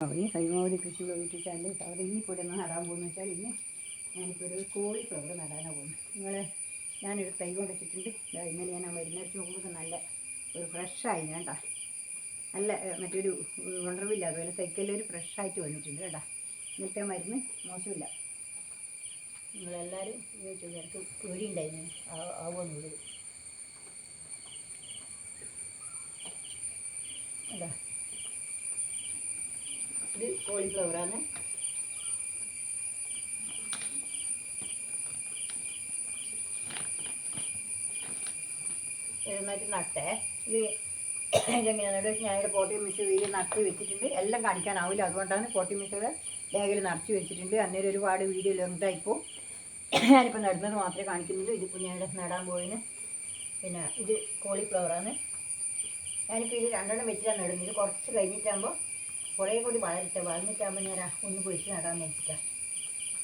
ഈ ഹൈമാവലി കൃഷി ചാനൽ അവർ ഇനിയിപ്പോൾ ഒന്ന് നടാൻ പോകുന്ന വെച്ചാൽ ഇന്ന് ഞാനിപ്പോൾ ഒരു കോളിഫ്ലവർ നടാനാണ് പോകുന്നത്. നിങ്ങൾ ഞാനൊരു തൈ കൊണ്ടുവച്ചിട്ടുണ്ട് ഇന്നലെ ഞാൻ ആ മരുന്നടിച്ച് നോക്കുമ്പോൾ നല്ല ഒരു ഫ്രഷായി കേട്ടാ നല്ല മറ്റൊരു ഉണർവില്ല. അതുപോലെ തൈക്കെല്ലാം ഒരു ഫ്രഷായിട്ട് വന്നിട്ടുണ്ട് കേട്ടാ. ഇന്നത്തെ മരുന്ന് മോശമില്ല. നിങ്ങളെല്ലാവരും ചോദിച്ചു പേടിയുണ്ടായിരുന്നു ആവുമെന്നുള്ളത് അതാ ഇത് കോളിഫ്ലവറാണ്. നന്നായിട്ട് നട്ടേ. ഇത് ഇതെങ്ങനെയാണെന്ന് വെച്ചാൽ ഞാനിവിടെ പോട്ടി മിക്സ് വീട് നടത്തി വെച്ചിട്ടുണ്ട്. എല്ലാം കാണിക്കാനാവില്ല. അതുകൊണ്ടാണ് പോട്ടി മിക്സയുടെ ബാഗിൽ നടത്തി വെച്ചിട്ടുണ്ട്. അന്നേരം ഒരുപാട് വീഡിയോ ലെങ്തായിപ്പോൾ ഞാനിപ്പോൾ നടുന്നത് മാത്രമേ കാണിക്കുന്നുള്ളൂ. ഇതിപ്പോൾ ഞാൻ നടാൻ പോയിന് പിന്നെ ഇത് കോളിഫ്ലവറാണ് ഞാനിപ്പോൾ ഇത് രണ്ടെണ്ണം വെച്ചിട്ടാണ് നടുന്നത്. കുറച്ച് കഴിഞ്ഞിട്ടാകുമ്പോൾ കുറേ കൂടി വളരട്ടെ വളർന്നിട്ടാകുമ്പോൾ ഞാൻ ഒന്ന് പൊരിച്ച് നടാമെന്ന് വെച്ചിട്ടാണ്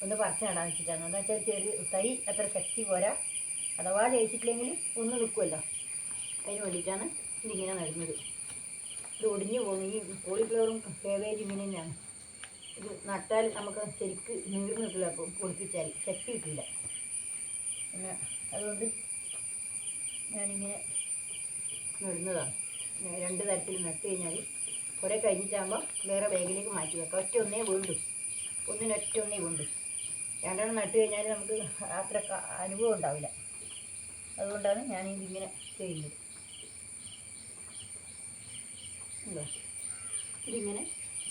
ഒന്ന് പറിച്ച് നടാൻ വെച്ചിട്ടാണ്. എന്താ വെച്ചാൽ ചെറിയ തൈ അത്ര ശക്തി പോരാ. അഥവാ ജയിച്ചിട്ടില്ലെങ്കിൽ ഒന്ന് നിൽക്കുമല്ലോ അതിന് വേണ്ടിയിട്ടാണ് ഇതിങ്ങനെ നടുന്നത്. ഇത് ഒടിഞ്ഞു പോകുന്നു. ഈ കോളിഫ്ലവറും കേബേജ് ഇങ്ങനെ തന്നെയാണ്. ഇത് നട്ടാൽ നമുക്ക് ശരിക്ക് നീർന്ന് കിട്ടില്ല. പൊടിപ്പിച്ചാൽ ശക്തി കിട്ടില്ല. പിന്നെ അതുകൊണ്ട് ഞാനിങ്ങനെ നടുന്നതാണ് രണ്ട് തരത്തിൽ നട്ട് കഴിഞ്ഞാൽ കുറേ കഴിഞ്ഞിട്ടാകുമ്പോൾ വേറെ ബാഗിലേക്ക് മാറ്റി വെക്കാം. ഒറ്റ ഒന്നേ വീണ്ടും ഒന്നിനൊറ്റ ഒന്നേ വീണ്ടും രണ്ടെണ്ണം നട്ട് കഴിഞ്ഞാൽ നമുക്ക് അത്ര അനുഭവം ഉണ്ടാവില്ല. അതുകൊണ്ടാണ് ഞാൻ ഇതിങ്ങനെ ചെയ്യുന്നത്? ഇതിങ്ങനെ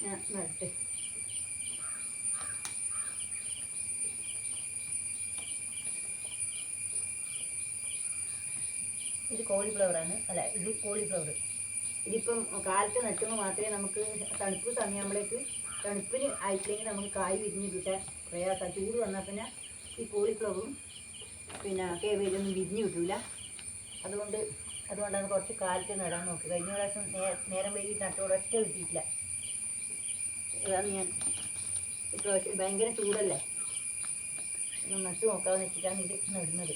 ഞാൻ നട്ട്. ഇത് കോളിഫ്ലവറാണ് അല്ല ഇത് കോളിഫ്ലവർ ഇതിപ്പം കാലത്ത് നട്ടുമ്പോൾ മാത്രമേ നമുക്ക് തണുപ്പ് സമയമാകുമ്പോഴേക്ക് തണുപ്പിന് ആയിട്ടില്ലെങ്കിൽ നമുക്ക് കായ് വിരിഞ്ഞ് കിട്ടാൻ പ്രയാസം. ചൂട് വന്നാൽ പിന്നെ ഈ കോളിഫ്ലവറും പിന്നെ കേബേജൊന്നും വിരിഞ്ഞ് കിട്ടില്ല അതുകൊണ്ട് അതുകൊണ്ടാണ് കുറച്ച് കാലത്ത് നടാൻ നോക്കി കഴിഞ്ഞ പ്രാവശ്യം നേരം വൈകി നട്ടോടെ ഒറ്റ കിട്ടിയിട്ടില്ല. ഇതാണ് ഞാൻ ഇപ്രാവശ്യം ഭയങ്കര ചൂടല്ലേ? ഒന്ന് നട്ട് നോക്കാമെന്ന് വെച്ചിട്ടാണ് ഇത് നടുന്നത്.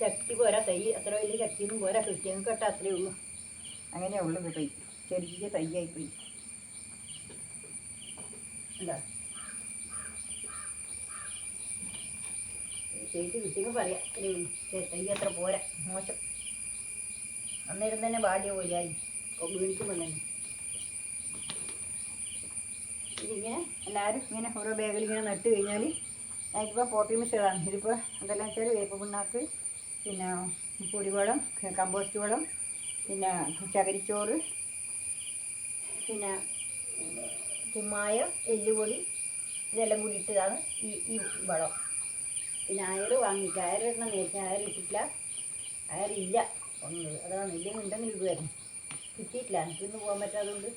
ശക്തി പോരാ തൈ അത്ര വലിയ ശക്തിയൊന്നും പോരാ ക്രിസ്ത്യങ്ങൾക്ക് കേട്ടാ അത്രേ ഉള്ളൂ. അങ്ങനെയേ ഉള്ളൂ ഇത് തൈ ചെറിയ തൈയായിപ്പോയി. എന്താ? ചെയ്ത് കിട്ടിയെങ്കിൽ പറയാം. അത്രേ ഉള്ളൂ. തൈ അത്ര പോരാ. മോശം. അന്നേരം തന്നെ ബാല്യ പോലെയായി വീണിക്കുമ്പോൾ തന്നെ ഇതിങ്ങനെ എല്ലാവരും ഇങ്ങനെ ഓരോ ബാഗിൽ ഇങ്ങനെ നട്ട് കഴിഞ്ഞാൽ ഞാനിപ്പോൾ പോട്ടി മിക്സറാണ് ഇതിപ്പോൾ എന്തെല്ലാം വെച്ചാൽ വേപ്പ് പിണ്ണാക്ക് പിന്നെ പൊടിവളം കമ്പോസ്റ്റ് വളം പിന്നെ ചകരിച്ചോറ് പിന്നെ കുമ്മായം എല്ലുപൊടി ഇതെല്ലാം കൂടി ഇട്ടതാണ് ഈ ഈ വളം. പിന്നെ അയർ വാങ്ങിക്കുക അയറിടണം നേരത്തെ അയർ ഇട്ടിട്ടില്ല. അയറില്ല ഒന്ന് അതാണ് ഇല്ലെങ്കിൽ ഉണ്ടെങ്കിൽ ഇടുമായിരുന്നു കിട്ടിയിട്ടില്ല. എനിക്കിന്ന് പോകാൻ പറ്റാത്തതുകൊണ്ട്.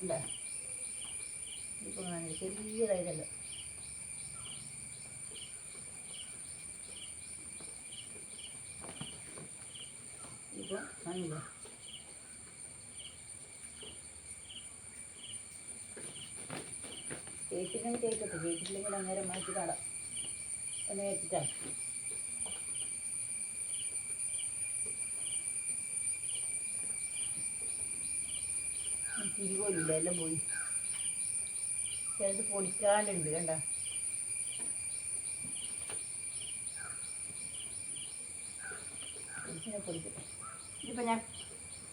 ഉണ്ടോ ഇപ്പം ചെറിയ ചെറിയതായതല്ലോ ഇപ്പം കാണില്ല തേച്ചില്ലെങ്കിൽ തേക്കട്ടെ തേച്ചിട്ടില്ലെങ്കിൽ അന്നേരം മാറ്റി കാണാം എന്ന് വെച്ചിട്ടാണ് തിരികോലില്ല എല്ലാം പോയി. ചിലത് പൊടിക്കാണ്ടുണ്ട് കണ്ട? ഇതിപ്പോൾ ഞാൻ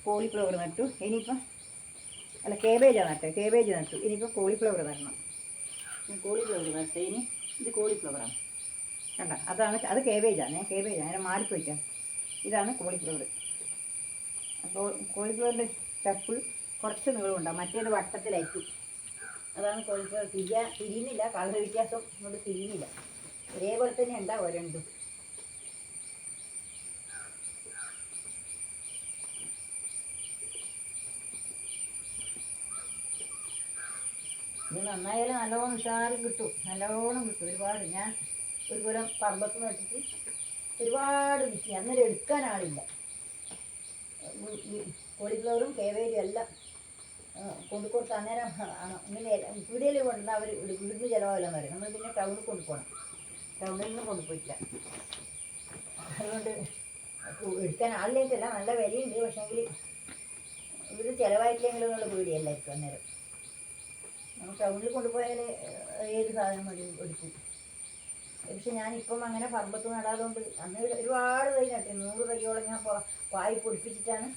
കോളിഫ്ലവർ നട്ടു. ഇനിയിപ്പം അല്ല കേബേജാണ് നട്ടത് കേബേജ് നട്ടു. ഇനിയിപ്പോൾ കോളിഫ്ലവർ നടണം കോളിഫ്ലവർ നട്ടു. ഇനി ഇത് കോളിഫ്ലവറാണ് കണ്ട? അതാണ് അത് കേബേജാണ് കേബേജാണ് അങ്ങനെ മാറിപ്പോയിട്ടാണ് ഇതാണ് കോളിഫ്ലവർ അപ്പോൾ കോളിഫ്ലവറിന്റെ ചപ്പിൾ കുറച്ച് നീളമുണ്ടാകും മറ്റേത് വട്ടത്തിലായിരിക്കും. അതാണ് കോളിഫ്ലവർ തിരിയാ തിരിയുന്നില്ല. കളർ വ്യത്യാസം ഇങ്ങോട്ട് തിരിയുന്നില്ല. ഒരേപോലെ തന്നെ ഉണ്ടാവും രണ്ടും. ഇത് നന്നായാലും നല്ലോണം ഉഷാറും കിട്ടും. നല്ലോണം കിട്ടും. ഒരുപാട്. ഞാൻ ഒരു കുലം പറമ്പത്ത് നട്ടിട്ട് ഒരുപാട് കിട്ടി അന്നേരം എടുക്കാൻ ആളില്ല. കോളിഫ്ലവറും കേവേരിയും എല്ലാം കൊണ്ടു കൊടുത്ത് അന്നേരം ഇങ്ങനെ പീടികയിൽ കൊണ്ടുവന്നാൽ അവർ വീടിന് ചിലവാകില്ലെന്ന് പറയും നമ്മൾ പിന്നെ ടൗണിൽ കൊണ്ടുപോകണം. ടൗണിൽ നിന്ന് കൊണ്ടുപോയിട്ടില്ല. അതുകൊണ്ട് എടുക്കാൻ ആളിലേക്കല്ല നല്ല വിലയുണ്ട്. പക്ഷേങ്കിൽ ഇവർ ചിലവായിട്ടില്ലെങ്കിലും എന്നുള്ള പേടിയല്ലായിരിക്കും അന്നേരം. നമ്മൾ ടൗണിൽ കൊണ്ടുപോയാൽ ഏത് സാധനം മതി എടുക്കും പക്ഷെ ഞാനിപ്പം അങ്ങനെ പറമ്പത്ത് നടാതുകൊണ്ട് അന്ന് ഒരുപാട് തൈ നട്ടി. നൂറ് തൈയോളം ഞാൻ പായി പൊടിപ്പിച്ചിട്ടാണ്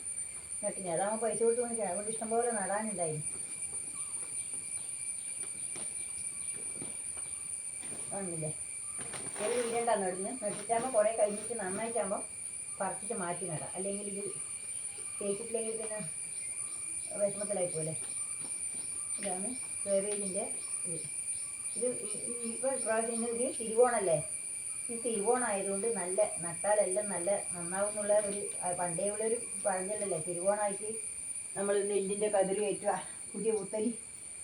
നട്ടിന്. അതാകുമ്പോൾ പൈസ കൊടുത്ത് മേടിക്കാം അതുകൊണ്ട് ഇഷ്ടംപോലെ നടാനുണ്ടായി. ഒന്നില്ലേ ചെറിയ വീരണ്ടാണ് നടുന്ന് നട്ടിട്ടാകുമ്പോൾ കുറേ കഴിഞ്ഞിട്ട് നന്നായിട്ടാകുമ്പോൾ പറിച്ചിട്ട് മാറ്റി നടാം. അല്ലെങ്കിൽ ഇത് തേച്ചിട്ടില്ലെങ്കിൽ പിന്നെ വിഷമത്തിലായി പോലെ ഇതാണ് കേവേജിന്റെ ഇത്. ഇത് ഇപ്പോൾ പ്രാവശ്യം ഇത് തിരുവോണല്ലേ? ഈ തിരുവോണമായതുകൊണ്ട് നല്ല നട്ടാലെല്ലാം നല്ല നന്നാവും എന്നുള്ള ഒരു പണ്ടേ ഉള്ളൊരു പറഞ്ഞല്ലേ തിരുവോണമായിട്ട് നമ്മൾ നെല്ലിന്റെ കതിര് കയറ്റുക. പുതിയ പുത്തരി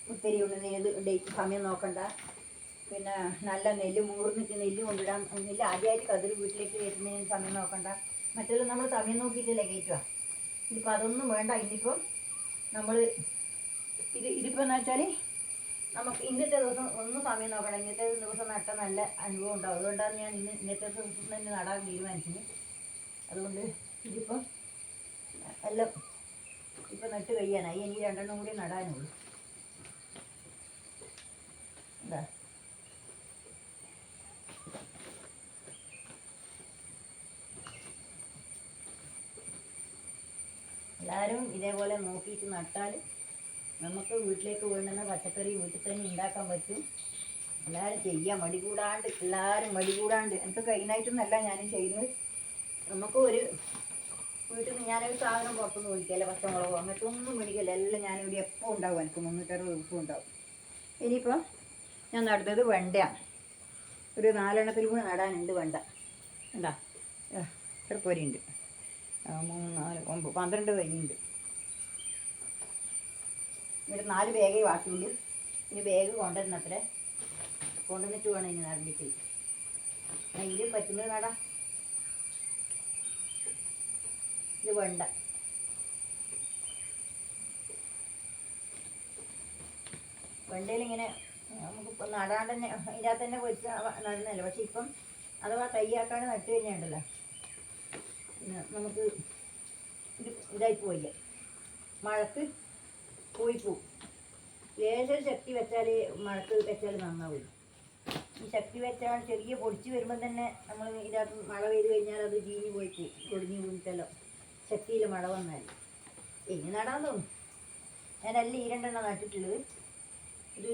പുത്തരി കൊണ്ട് ഏത് ഡേറ്റ് സമയം നോക്കണ്ട. പിന്നെ നല്ല നെല്ല് മൂർന്നിട്ട് നെല്ല് കൊണ്ടിടാൻ നെല്ല് ആദ്യമായിട്ട് കതിര് വീട്ടിലേക്ക് കയറ്റുന്നതിന് സമയം നോക്കണ്ട. മറ്റുള്ള നമ്മൾ സമയം നോക്കിയിട്ടല്ലേ കയറ്റുക. ഇതിപ്പോൾ അതൊന്നും വേണ്ട. ഇനിയിപ്പം നമ്മൾ ഇത് ഇതിപ്പോൾ എന്ന് വെച്ചാൽ നമുക്ക് ഇന്നത്തെ ദിവസം ഒന്നും സമയം നോക്കണം ഇന്നത്തെ ദിവസം നട്ട നല്ല അനുഭവം ഉണ്ടാവും. അതുകൊണ്ടാണ് ഞാൻ ഇന്ന് ഇന്നത്തെ ദിവസം തന്നെ നടാൻ തീരുമാനിച്ചത്. അതുകൊണ്ട് ഇതിപ്പം എല്ലാം ഇപ്പം നട്ട് കഴിയാനായി. എനിക്ക് രണ്ടെണ്ണം കൂടി നടാനുള്ളൂ. എന്താ? എല്ലാവരും ഇതേപോലെ നോക്കിയിട്ട് നട്ടാൽ നമുക്ക് വീട്ടിലേക്ക് വേണ്ടുന്ന പച്ചക്കറി വീട്ടിൽ തന്നെ ഉണ്ടാക്കാൻ പറ്റും. എല്ലാവരും ചെയ്യാം. മടി കൂടാണ്ട് എല്ലാവരും മടി കൂടാണ്ട്. എനിക്ക് കഴിഞ്ഞായിട്ടൊന്നല്ല ഞാനും ചെയ്യുന്നത്. നമുക്ക് ഒരു വീട്ടിൽ നിന്ന് ഞാനൊരു സാധനം പുറത്തുനിന്ന് മേടിക്കല്ല പച്ചമുളകോ അങ്ങനത്തെ ഒന്നും മേടിക്കല്ല എല്ലാം ഞാനിവിടെ എപ്പോൾ ഉണ്ടാവും. എനിക്ക് മുന്നൂറ്ററുപത് ദിവസം ഉണ്ടാവും. ഇനിയിപ്പോൾ ഞാൻ നടുന്നത് വെണ്ടയാണ്. ഒരു നാലെണ്ണത്തിൽ കൂടെ നടാനുണ്ട് വെണ്ട. എന്താ ഇത്ര പൊരിയുണ്ട്. മൂന്ന് നാല് ഒമ്പത് പന്ത്രണ്ട് തൈയുണ്ട് ഇവിടെ നാല് ബാഗേ ബാക്കിയുള്ളൂ. ഇനി ബാഗ് കൊണ്ടുവരണത്ര. കൊണ്ടുവന്നിട്ട് വേണം ഇനി നടന്നിട്ട്. അതിൽ പറ്റുന്നത് നടാം ഇത് വേണ്ട. വെണ്ടയിൽ ഇങ്ങനെ നമുക്കിപ്പോൾ നടാണ്ട് തന്നെ ഇതിനകത്ത് തന്നെ വെച്ച് നടന്നല്ലോ പക്ഷെ ഇപ്പം അഥവാ തയ്യാക്കാണ്ട് നട്ട് കഴിഞ്ഞുണ്ടല്ലോ നമുക്ക് ഇത് ഇതായി പോയില്ല. മഴക്ക് പോയി പോവും ലേശം ശക്തി വെച്ചാൽ മഴക്ക് വെച്ചാൽ നന്നാവും. ഈ ശക്തി വെച്ചാൽ ചെറിയ പൊടിച്ച് വരുമ്പോൾ തന്നെ നമ്മൾ ഇതിനകത്ത് മഴ പെയ്ത് കഴിഞ്ഞാൽ അത് ചീഞ്ഞ് പോയി പോവും പൊടിഞ്ഞ് വീണിട്ടല്ലോ. ശക്തിയിൽ മഴ വന്നാൽ. ഇനി നടാൻ തോന്നും. ഞാനല്ല ഈ രണ്ടെണ്ണം നട്ടിട്ടുള്ളത്. ഇത്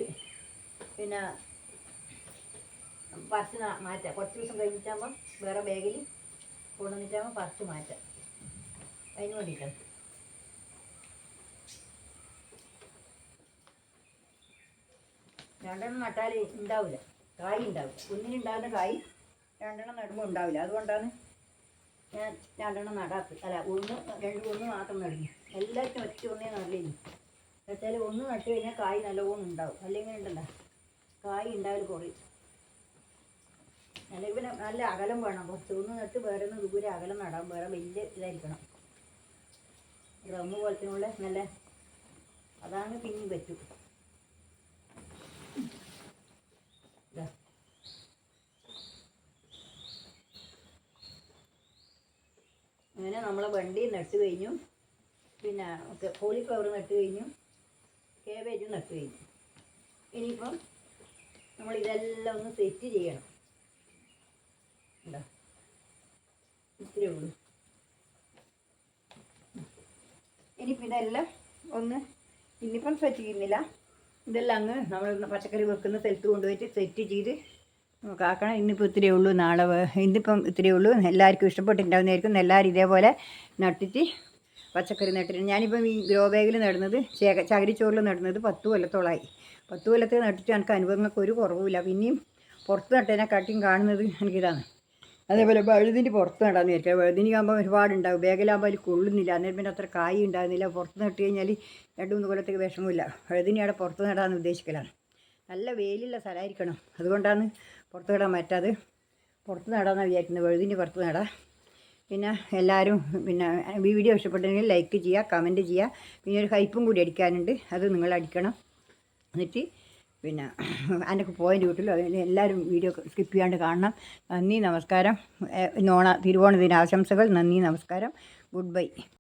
പിന്നെ പറിച്ച് മാറ്റാം. കുറച്ച് ദിവസം കഴിഞ്ഞിട്ടാകുമ്പോൾ വേറെ ബാഗിൽ കൊണ്ടുവന്നിട്ടാകുമ്പോൾ പറിച്ച് മാറ്റാം. അതിന് വേണ്ടിയിട്ടാണ്. രണ്ടെണ്ണം നട്ടാൽ ഉണ്ടാവില്ല കായ് ഉണ്ടാവില്ല ഒന്നിനുണ്ടാകുന്ന കായ് രണ്ടെണ്ണം നടുമ്പോൾ ഉണ്ടാവില്ല. അതുകൊണ്ടാണ് ഞാൻ രണ്ടെണ്ണം നടാത്തത്. അല്ല ഒന്ന് രണ്ട് ഒന്ന് മാത്രം നടുന്നു. എല്ലാവർക്കും ഒറ്റ ഒന്നേ നടില്ല വെച്ചാൽ ഒന്ന് നട്ട് കഴിഞ്ഞാൽ കായ് നല്ലോണം ഉണ്ടാവും. അല്ലെങ്കിൽ ഉണ്ടല്ലോ കായ് ഉണ്ടാവില്ല കുറയും. അല്ലെങ്കിൽ പിന്നെ നല്ല അകലം വേണം. കുറച്ച് ഒന്ന് നട്ട് വേറെ ഒന്ന് ദൂരെ അകലം നടാം വേറെ വലിയ ഇതായിരിക്കണം. ഡ്രമ്മ് പോലത്തിനുള്ള നല്ല അതാണ് പിന്നെ പറ്റും. അങ്ങനെ നമ്മളെ വണ്ടി നട്ട് കഴിഞ്ഞു. പിന്നെ കോളിഫ്ലവർ നട്ട് കഴിഞ്ഞു. കേബേജ് നട്ട് കഴിഞ്ഞു. ഇനിയിപ്പം നമ്മൾ ഇതെല്ലാം ഒന്ന് സെറ്റ് ചെയ്യണം. എന്താ ഇത്രയേ ഉള്ളൂ. ഇനിയിപ്പം ഇതെല്ലാം ഒന്ന് ഇന്നിപ്പം സെറ്റ് ചെയ്യുന്നില്ല. ഇതെല്ലാം അങ്ങ് നമ്മൾ പച്ചക്കറി വെക്കുന്ന സ്ഥലത്ത് കൊണ്ടുപോയിട്ട് സെറ്റ് ചെയ്ത് നമുക്ക് ആക്കണം. ഇന്നിപ്പോൾ ഇത്രയേ ഉള്ളൂ. നാളെ ഇന്നിപ്പം ഇത്രയേ ഉള്ളൂ. എല്ലാവർക്കും ഇഷ്ടപ്പെട്ടിട്ടുണ്ടാവുന്നതായിരിക്കും. എല്ലാവരും ഇതേപോലെ നട്ടിട്ട് പച്ചക്കറി നട്ടിട്ടുണ്ട് ഞാനിപ്പം ഈ ഗ്രോ ബാഗിൽ നടുന്നത് ചേക ചകിരിച്ചോറിൽ നടുന്നത് പത്ത് കൊല്ലത്തോളമായി പത്ത് കൊല്ലത്തിൽ നട്ടിട്ട് എനിക്ക് അനുഭവങ്ങൾക്ക് ഒരു കുറവുമില്ല. പിന്നെയും പുറത്ത് നട്ടതിനെക്കാട്ടിയും കാണുന്നത് എനിക്കിതാണ്. അതേപോലെ വഴുതിന്റെ പുറത്ത് നടാന്ന് വിചാരിക്കുക. വഴുതിനിയാകുമ്പോൾ ഒരുപാടുണ്ടാകും വേഗലാകുമ്പോൾ അതിൽ കൊള്ളുന്നില്ല. അന്നേരം പിന്നെ അത്ര കായ് ഉണ്ടാകുന്നില്ല പുറത്ത് നട്ട് കഴിഞ്ഞാൽ രണ്ട് മൂന്ന് കൊല്ലത്തേക്ക് വിഷമമില്ല വഴുതിനി അവിടെ പുറത്ത് നടാമെന്ന് ഉദ്ദേശിക്കലാണ്. നല്ല വെയിലുള്ള സ്ഥലമായിരിക്കണം. അതുകൊണ്ടാണ് പുറത്ത് നടാൻ പറ്റാതെ പുറത്ത് നടാമെന്നാണ് വിചാരിക്കുന്നത്. വഴുതിന്റെ പുറത്ത് നടാം. പിന്നെ എല്ലാവരും പിന്നെ വീഡിയോ ഇഷ്ടപ്പെട്ടെങ്കിൽ ലൈക്ക് ചെയ്യുക കമന്റ് ചെയ്യുക. പിന്നെ ഒരു ഹൈപ്പും കൂടി അടിക്കാനുണ്ട്. അത് നിങ്ങൾ അടിക്കണം. എന്നിട്ട് പിന്നെ അതിനൊക്കെ പോയിന്റ് കിട്ടില്ല അതിന് എല്ലാവരും വീഡിയോ സ്കിപ്പ് ചെയ്യാണ്ട് കാണണം. നന്ദി നമസ്കാരം. നോണ തിരുവോണ ദിനാശംസകൾ. നന്ദി നമസ്കാരം. Good bye.